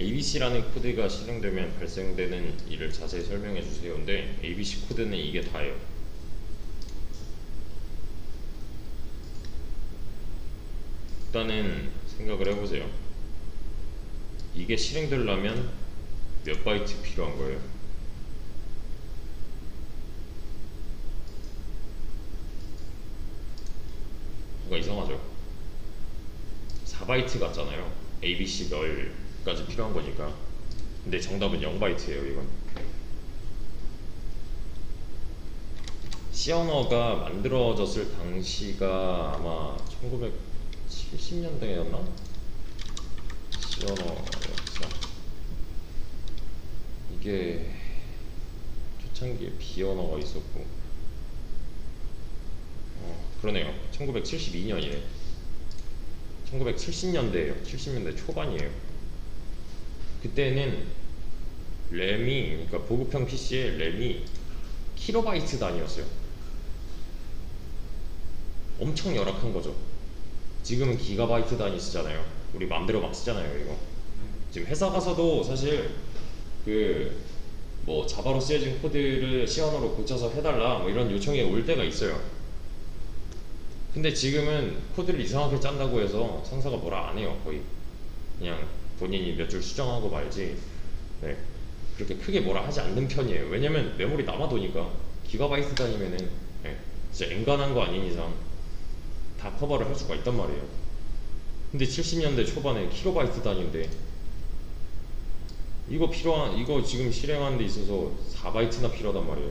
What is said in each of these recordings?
ABC라는 코드가 실행되면 발생되는 일을 자세히 설명해 주세요. 근데 ABC 코드는 이게 다예요. 일단은 생각을 해보세요. 이게 실행되려면 몇 바이트 필요한 거예요? 뭔가 이상하죠? 4바이트 같잖아요. ABC 멸 까지 필요한 거니까. 근데 정답은 0바이트예요, 이건. C 언어가 만들어졌을 당시가 아마 1970년대였나? C 언어였어. 이게 초창기에 B 언어가 있었고. 어, 그러네요. 1972년이네. 1970년대예요. 70년대 초반이에요. 그때는 램이 그러니까 보급형 PC의 램이 킬로바이트 단위였어요. 엄청 열악한 거죠. 지금은 기가바이트 단위 쓰잖아요. 우리 맘대로 막 쓰잖아요, 이거. 지금 회사 가서도 사실 그 뭐 자바로 쓰여진 코드를 언어로 고쳐서 해달라 뭐 이런 요청이 올 때가 있어요. 근데 지금은 코드를 이상하게 짠다고 해서 상사가 뭐라 안 해요 거의 그냥 본인이 몇 줄 수정하고 말지 네. 그렇게 크게 뭐라 하지 않는 편이에요 왜냐면 메모리 남아도니까 기가바이트 단위면은 네. 진짜 엔간한 거 아닌 이상 다 커버를 할 수가 있단 말이에요 근데 70년대 초반에 킬로바이트 단위인데 이거 필요한 이거 지금 실행하는 데 있어서 4바이트나 필요하단 말이에요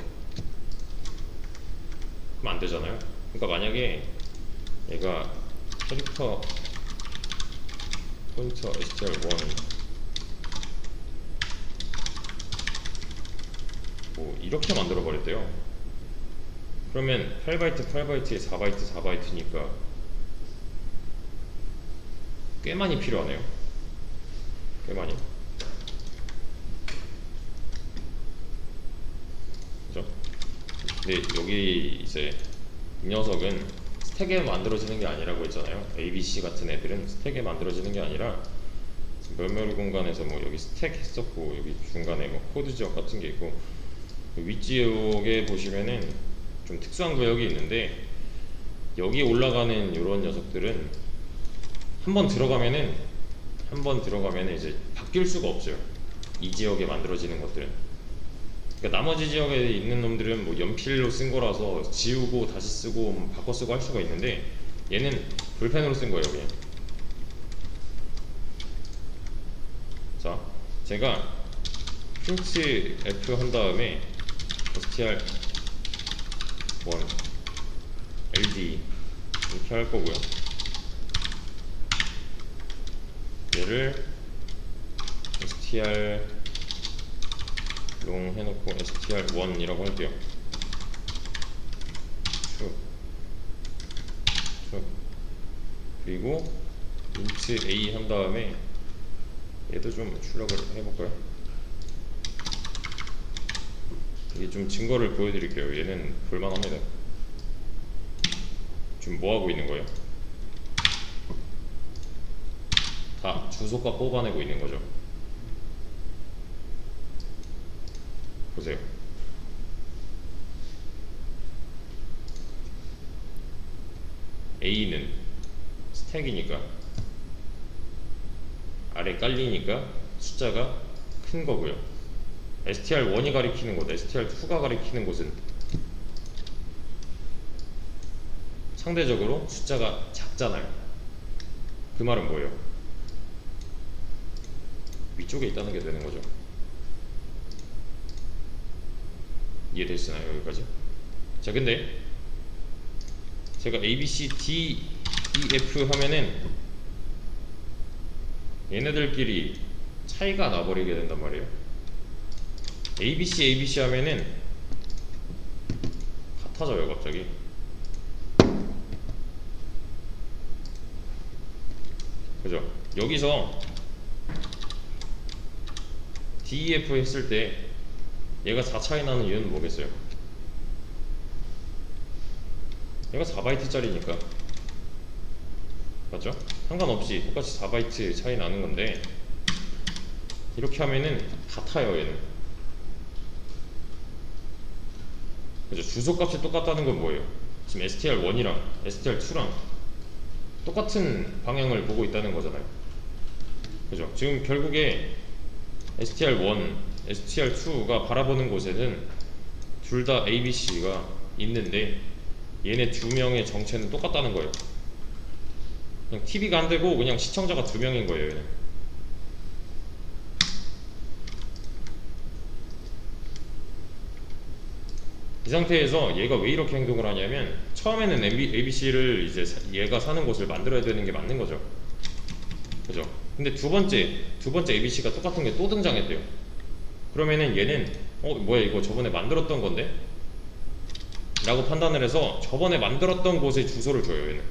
그럼 안 되잖아요 그러니까 만약에 얘가 캐릭터 포인터 str1 뭐 이렇게 만들어 버렸대요. 그러면 8바이트 8바이트에 4바이트 4바이트니까 꽤 많이 필요하네요. 꽤 많이. 그죠? 근데 여기 이제 이 녀석은 스택에 만들어지는 게 아니라고 했잖아요. ABC 같은 애들은 스택에 만들어지는 게 아니라 메모리 공간에서 뭐 여기 스택 했었고 여기 중간에 뭐 코드 지역 같은 게 있고 그 윗지역에 보시면은 좀 특수한 구역이 있는데 여기 올라가는 이런 녀석들은 한번 들어가면은 한번 들어가면은 이제 바뀔 수가 없어요. 이 지역에 만들어지는 것들은 그러니까 나머지 지역에 있는 놈들은 뭐 연필로 쓴 거라서 지우고 다시 쓰고 뭐 바꿔 쓰고 할 수가 있는데 얘는 볼펜으로 쓴 거예요 그냥 자 제가 프린트 F 한 다음에 str 1 ld 이렇게 할 거고요. 얘를 str 롱 해놓고 str1이라고 할게요. 쭉, 쭉. 그리고 int a 한 다음에 얘도 좀 출력을 해볼까요? 이게 좀 증거를 보여드릴게요. 얘는 볼만합니다. 지금 뭐 하고 있는 거예요? 다 주소값 뽑아내고 있는 거죠. 보세요. A는 스택이니까 아래 깔리니까 숫자가 큰 거고요. str1이 가리키는 곳, str2가 가리키는 곳은 상대적으로 숫자가 작잖아요. 그 말은 뭐예요? 위쪽에 있다는 게 되는 거죠. 이해되시나요 여기까지? 자 근데 제가 A, B, C, D, E, F 하면은 얘네들끼리 차이가 나버리게 된단 말이에요 A, B, C, A, B, C 하면은 같아져요 갑자기 그죠? 여기서 D, E, F 했을 때 얘가 4 차이 나는 이유는 뭐겠어요? 얘가 4바이트짜리니까. 맞죠? 상관없이 똑같이 4바이트 차이 나는 건데 이렇게 하면은 다 타요 얘는. 그죠? 주소값이 똑같다는 건 뭐예요? 지금 str1이랑 str2랑 똑같은 방향을 보고 있다는 거잖아요. 그죠? 지금 결국에 str1 str2가 바라보는 곳에는 둘 다 abc가 있는데 얘네 두 명의 정체는 똑같다는 거예요 그냥 TV가 안 되고 그냥 시청자가 두 명인 거예요. 얘는. 이 상태에서 얘가 왜 이렇게 행동을 하냐면 처음에는 ABC를 이제 사- 얘가 사는 곳을 만들어야 되는 게 맞는 거죠. 그죠? 근데 두 번째 두 번째 ABC가 똑같은 게 또 등장했대요. 그러면은 얘는 어 뭐야 이거 저번에 만들었던 건데? 라고 판단을 해서 저번에 만들었던 곳에 주소를 줘요 얘는.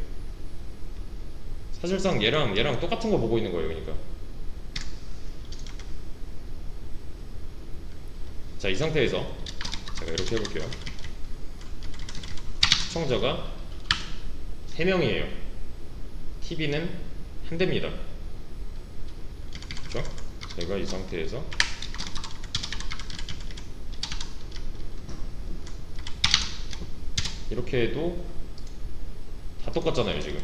사실상 얘랑 얘랑 똑같은 거 보고 있는 거예요, 그러니까. 자, 이 상태에서 제가 이렇게 해볼게요. 시청자가 3명이에요. TV는 한 대입니다. 그렇죠? 제가 이 상태에서 이렇게 해도 다 똑같잖아요, 지금.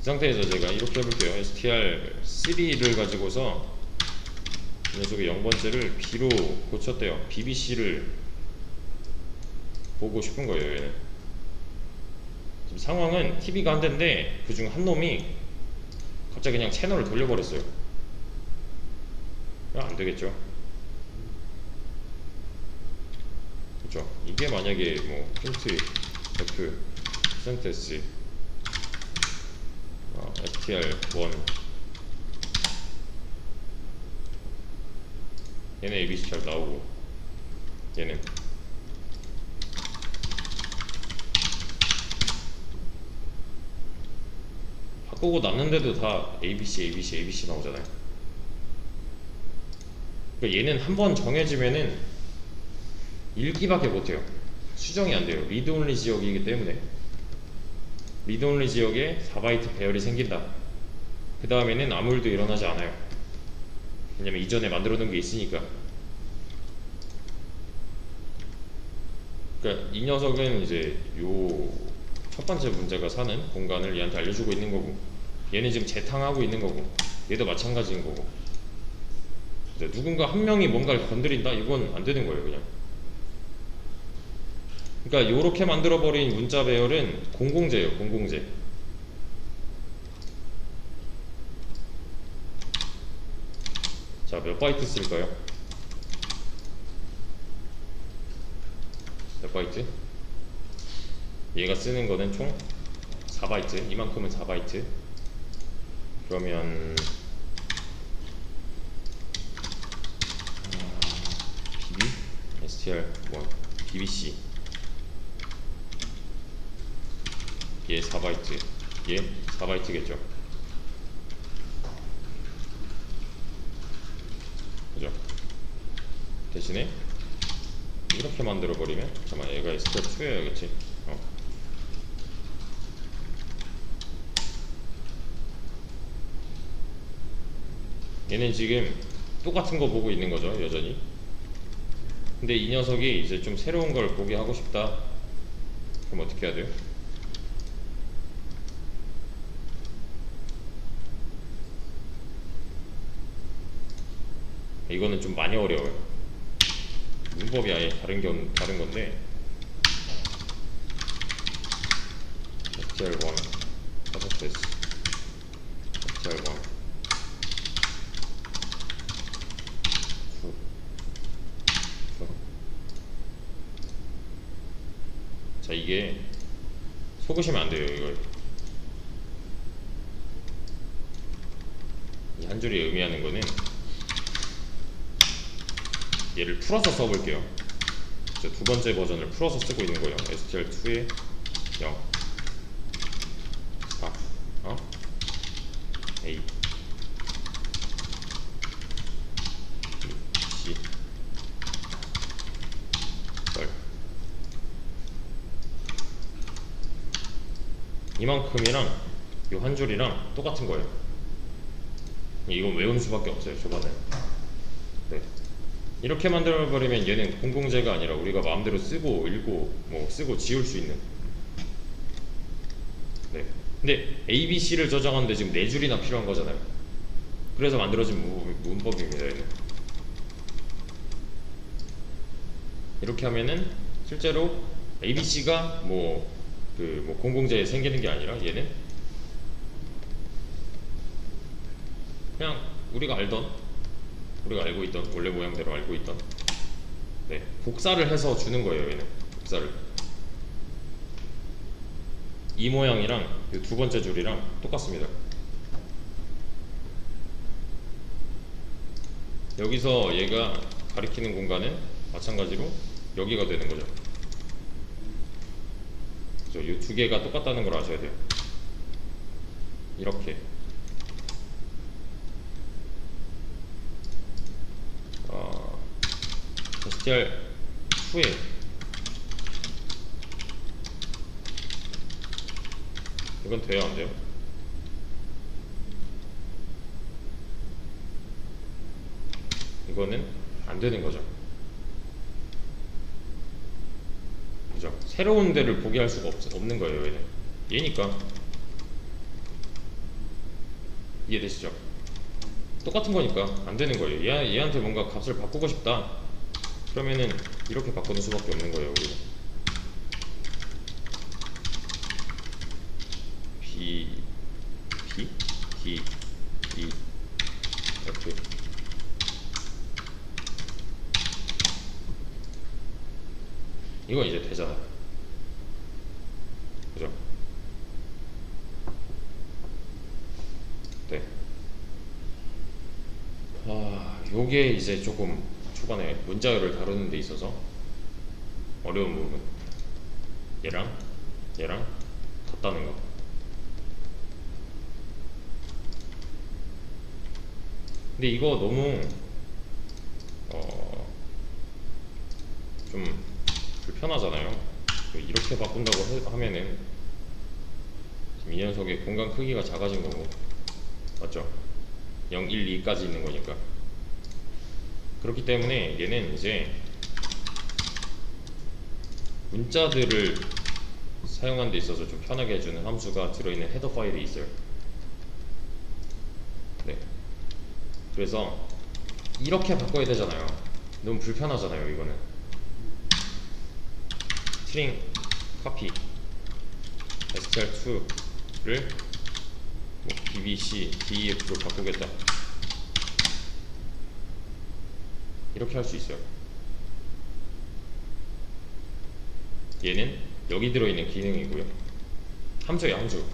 이 상태에서 제가 이렇게 해볼게요. str3를 가지고서 이 녀석의 0번째를 b로 고쳤대요. bbc를 보고 싶은 거예요. 얘는. 지금 상황은 TV가 한 대인데 그중 한 놈이 갑자기 그냥 채널을 돌려버렸어요. 그럼 안 되겠죠. 그죠? 이게 만약에 뭐 프린트 F 센테스 어, str1 얘는 abc 잘 나오고 얘는 바꾸고 났는데도 다 abc abc abc 나오잖아요. 그러니까 얘는 한 번 정해지면은 읽기밖에 못해요 수정이 안 돼요 리드 온리 지역이기 때문에 리드 온리 지역에 4바이트 배열이 생긴다. 그 다음에는 아무 일도 일어나지 않아요. 왜냐면 이전에 만들어 놓은 게 있으니까. 그러니까 이 녀석은 이제 요 첫 번째 문제가 사는 공간을 얘한테 알려주고 있는 거고, 얘는 지금 재탕하고 있는 거고, 얘도 마찬가지인 거고. 누군가 한 명이 뭔가를 건드린다? 이건 안 되는 거예요, 그냥. 그러니까 이렇게 만들어 버린 문자 배열은 공공재예요, 공공재. 자, 몇 바이트 쓸까요? 몇 바이트? 얘가 쓰는 거는 총 4바이트. 이만큼은 4바이트. 그러면 아, BB, STR1, BBC. 얘 4바이트. 얘 4바이트겠죠. 그죠? 대신에 이렇게 만들어 버리면 잠깐만 얘가 스텝 2여야겠지 어. 얘는 지금 똑같은 거 보고 있는 거죠 여전히. 근데 이 녀석이 이제 좀 새로운 걸 보게 하고 싶다. 그럼 어떻게 해야 돼요? 이거는 좀 많이 어려워요. 문법이 아예 다른 건 다른 건데. str1 process str1 수 수. 자 이게 속으시면 안 돼요 이걸 이 한 줄이 의미하는 거는 얘를 풀어서 써볼게요. 이제 두 번째 버전을 풀어서 쓰고 있는 거예요. str2에 0 4 어? A C 썰 이만큼이랑 요한 줄이랑 똑같은 거예요. 이건 외우는 수밖에 없어요 네. 이렇게 만들어버리면 얘는 공공재가 아니라 우리가 마음대로 쓰고 읽고 뭐 쓰고 지울 수 있는. 네. 근데 A, B, C를 저장하는데 지금 네 줄이나 필요한 거잖아요. 그래서 만들어진 문- 문법입니다 얘는 이렇게 하면은 실제로 A, B, C가 뭐 그 뭐 공공재에 생기는 게 아니라 얘는 그냥 우리가 알던 우리가 알고 있던 원래 모양대로 알고 있던. 네 복사를 해서 주는 거예요 얘는. 복사를. 이 모양이랑 이 두 번째 줄이랑 똑같습니다. 여기서 얘가 가리키는 공간은 마찬가지로 여기가 되는 거죠. 그죠? 이두 개가 똑같다는 걸 아셔야 돼요. 이렇게 어, STR 후에 이건 돼요 안 돼요? 이거는 안 되는 거죠. 그죠? 새로운 데를 보게 할 수가 없, 없는 거예요 얘는. 얘니까 이해되시죠? 똑같은 거니까 안 되는 거예요. 얘, 얘한테 뭔가 값을 바꾸고 싶다. 그러면은 이렇게 바꾸는 수밖에 없는 거예요. 우리가. B B D E F 이거 이제 되잖아. 그죠? 네. 아, 요게 이제 조금 초반에 문자열을 다루는 데 있어서 어려운 부분. 얘랑 얘랑 같다는 거. 근데 이거 너무 어, 좀 불편하잖아요. 그 이렇게 바꾼다고 해- 하면은 지금 이 녀석의 공간 크기가 작아진 거고 맞죠? 0, 1, 2까지 있는 거니까 그렇기 때문에 얘는 이제 문자들을 사용하는 데 있어서 좀 편하게 해주는 함수가 들어있는 헤더 파일이 있어요. 네. 그래서 이렇게 바꿔야 되잖아요. 너무 불편하잖아요, 이거는. 스트링 카피 str2를 뭐 bbc def로 바꾸겠다. 이렇게 할 수 있어요. 얘는 여기 들어있는 기능이고요. 함수예요, 함수.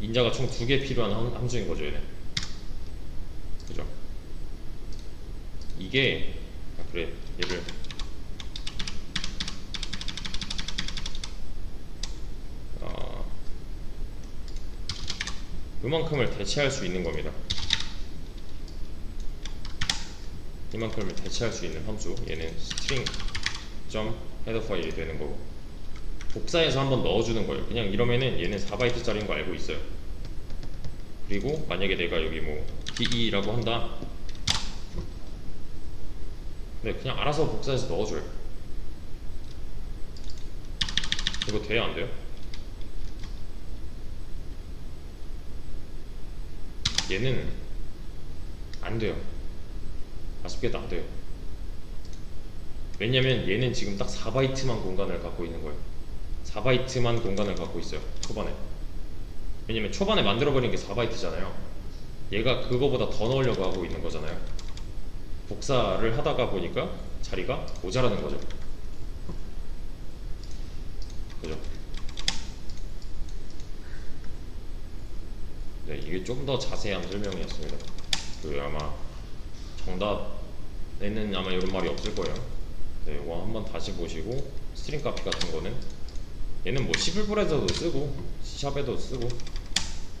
인자가 총 두 개 필요한 함- 함수인 거죠, 얘는. 그죠? 이게 아, 그래 얘를 어, 이만큼을 대체할 수 있는 겁니다. 이만큼을 대체할 수 있는 함수 얘는 string 점 헤더 파일이 되는 거고 복사해서 한번 넣어주는 거예요. 그냥 이러면은 얘는 4바이트 짜리인 거 알고 있어요. 그리고 만약에 내가 여기 뭐 DE라고 한다. 네, 그냥 알아서 복사해서 넣어줘요. 이거 돼요, 안 돼요? 얘는 안 돼요. 아쉽게도 안 돼요. 왜냐면 얘는 지금 딱 4바이트만 공간을 갖고 있는 거예요. 4바이트만 공간을 갖고 있어요. 초반에. 왜냐면 초반에 만들어버린 게 4바이트잖아요. 얘가 그거보다 더 넣으려고 하고 있는 거잖아요. 복사를 하다가 보니까 자리가 모자라는 거죠. 그죠? 네, 이게 좀 더 자세한 설명이었습니다. 그 아마 정답에는 아마 이런 말이 없을 거예요. 네, 이거 한번 다시 보시고 스트링 카피 같은 거는 얘는 뭐 C++에서도 쓰고 C샵에도 쓰고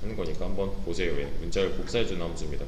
하는 거니까 한번 보세요. 얘 문자를 복사해주는 함수입니다.